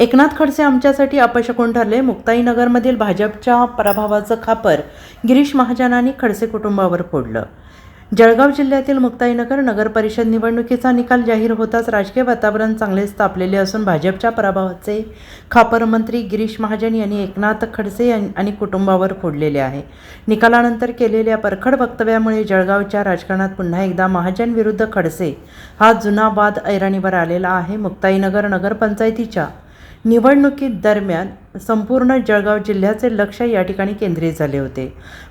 एकनाथ खडसे आमच्यासाठी अपशकून ठरले. मुक्ताईनगरमधील भाजपच्या पराभवाचं खापर गिरीश महाजनांनी खडसे कुटुंबावर फोडलं. जळगाव जिल्ह्यातील मुक्ताईनगर नगर परिषद निवडणुकीचा निकाल जाहीर होताच राजकीय वातावरण चांगलेच तापलेले असून भाजपच्या पराभवाचे खापर मंत्री गिरीश महाजन यांनी एकनाथ खडसे आणि कुटुंबावर फोडलेले आहे. निकालानंतर केलेल्या परखड वक्तव्यामुळे जळगावच्या राजकारणात पुन्हा एकदा महाजन विरुद्ध खडसे हा जुना वाद ऐरणीवर आलेला आहे. मुक्ताईनगर नगरपंचायतीच्या निवडणुकीत दरम्यान संपूर्ण जळगाव जिल्ह्याचे लक्ष या ठिकाणी केंद्रित झाले होते.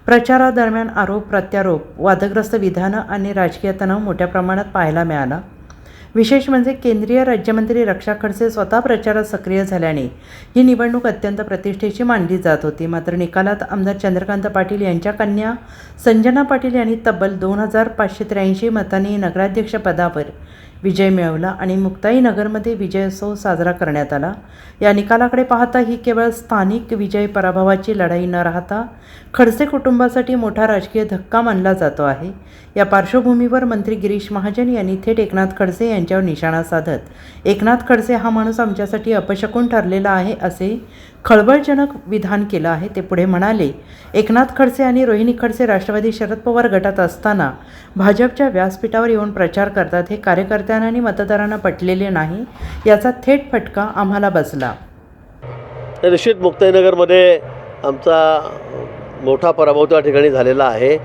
प्रचारादरम्यान आरोप प्रत्यारोप वादग्रस्त विधानं आणि राजकीय तणाव मोठ्या प्रमाणात पाहायला मिळाला. विशेष म्हणजे केंद्रीय राज्यमंत्री रक्षा खडसे स्वतः प्रचारात सक्रिय झाल्याने ही निवडणूक अत्यंत प्रतिष्ठेची मानली जात होती. मात्र निकालात आमदार चंद्रकांत पाटील यांच्या कन्या संजना पाटील यांनी तब्बल दोन हजार पाचशे त्र्याऐंशी मतांनी नगराध्यक्षपदावर विजय मिळवला आणि मुक्ताई नगरमध्ये विजयोत्सव साजरा करण्यात आला. या निकालाकडे पाहता ही केवळ स्थानिक विजय पराभवाची लढाई न राहता खडसे कुटुंबासाठी मोठा राजकीय धक्का मानला जातो आहे. या पार्श्वभूमीवर मंत्री गिरीश महाजन यांनी थेट एकनाथ खडसे यांच्यावर निशाणा साधत एकनाथ खडसे हा माणूस आमच्यासाठी अपशकून ठरलेला आहे असे खळबळजनक विधान केलं आहे. ते पुढे म्हणाले एकनाथ खडसे आणि रोहिणी खडसे राष्ट्रवादी शरद पवार गटात असताना भाजपच्या व्यासपीठावर येऊन प्रचार करतात हे कार्यकर्त्यांना आणि मतदारांना पटलेले नाही याचा थेट फटका आम्हाला बसला. निश्चित मुक्ताईनगरमध्ये आमचा मोठा पराभव त्या ठिकाणी झालेला आहे.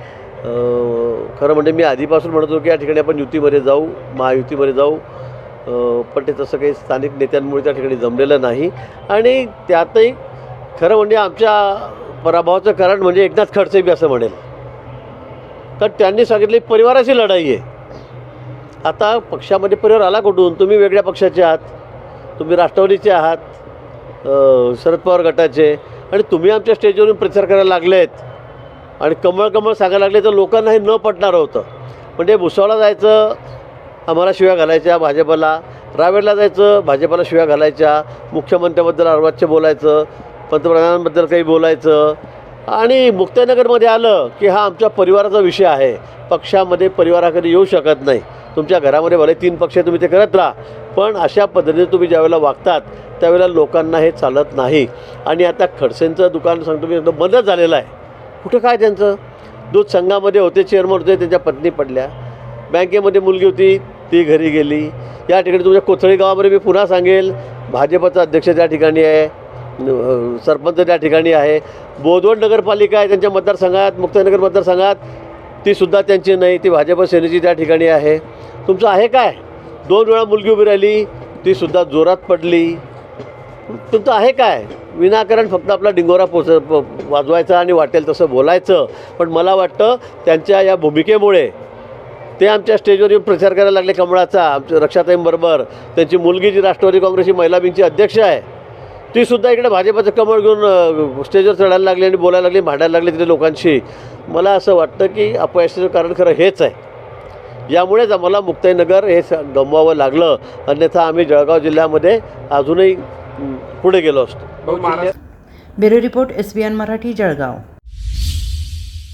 खरं म्हणजे मी आधीपासून म्हणत होतो की या ठिकाणी आपण युतीमध्ये जाऊ महायुतीमध्ये जाऊ. पण ते तसं काही स्थानिक नेत्यांमुळे त्या ठिकाणी जमलेलं नाही. आणि त्यातही खरं म्हणजे आमच्या पराभवाचं कारण म्हणजे एकनाथ खडसे बी असं म्हणेल. तर त्यांनी सांगितले परिवाराची लढाई आहे. आता पक्षामध्ये परिवार आला कुठून? तुम्ही वेगळ्या पक्षाचे आहात तुम्ही राष्ट्रवादीचे आहात शरद पवार गटाचे आणि तुम्ही आमच्या स्टेजवरून प्रचार करायला लागलेत. आणि कमळ कमळ सांगायला लागले तर लोकांना हे न पटणार होतं. म्हणजे भुसावळा जायचं आम्हाला शिव्या घालायच्या भाजपला. रावेरला जायचं भाजपला शिव्या घालायच्या. मुख्यमंत्र्याबद्दल अर्वाच्य बोलायचं पंतप्रधानांबद्दल काही बोलायचं. आणि मुक्ताईनगरमध्ये आलं की हा आमच्या परिवाराचा विषय आहे. पक्षामध्ये परिवाराकडे येऊ शकत नाही. तुमच्या घरामध्ये भले तीन पक्ष तुम्ही ते करत राहा. पण अशा पद्धतीने तुम्ही ज्यावेळेला वागतात त्यावेळेला लोकांना हे चालत नाही. आणि आता खडसेंचं दुकान सांगतो मी एकदम बंदच झालेलं आहे. कुठं काय त्यांचं? दूध संघामध्ये होते चेअरमन होते त्यांच्या पत्नी पडल्या. बँकेमध्ये मुलगी होती ती घरी गेली. या ठिकाणी तुमच्या कोथळी गावामध्ये मी पुन्हा सांगेल भाजपचा अध्यक्ष त्या ठिकाणी आहे सरपंच त्या ठिकाणी आहे बोधवड नगरपालिका आहे त्यांच्या मतदारसंघात मुक्ताईनगर मतदारसंघात ती सुद्धा त्यांची नाही ती भाजप सेनेची त्या ठिकाणी आहे. तुमचं आहे काय? दोन वेळा मुलगी उभी राहिली ती सुद्धा जोरात पडली. तुमचं आहे काय? विनाकारण फक्त आपला डिंगोरा पोच प- वाजवायचा आणि वाटेल तसं बोलायचं. पण मला वाटतं त्यांच्या या भूमिकेमुळे ते आमच्या स्टेजवर येऊन प्रचार करायला लागले कमळाचा आमच्या रक्षाताईंबरोबर त्यांची मुलगी जी राष्ट्रवादी काँग्रेसची महिला विंगची अध्यक्ष आहे ती सुद्धा इकडे भाजपाचं कमळ घेऊन स्टेजवर चढायला लागली आणि बोलायला लागली भांडायला लागली तिथे लोकांशी. मला असं वाटतं की अपयशाचं कारण खरं हेच आहे. यामुळेच आम्हाला मुक्ताईनगर हे स- गमवावं लागलं. अन्यथा आम्ही जळगाव जिल्ह्यामध्ये अजूनही पुढे गेलो असतो. Bureau report S B N Marathi Jalgaon.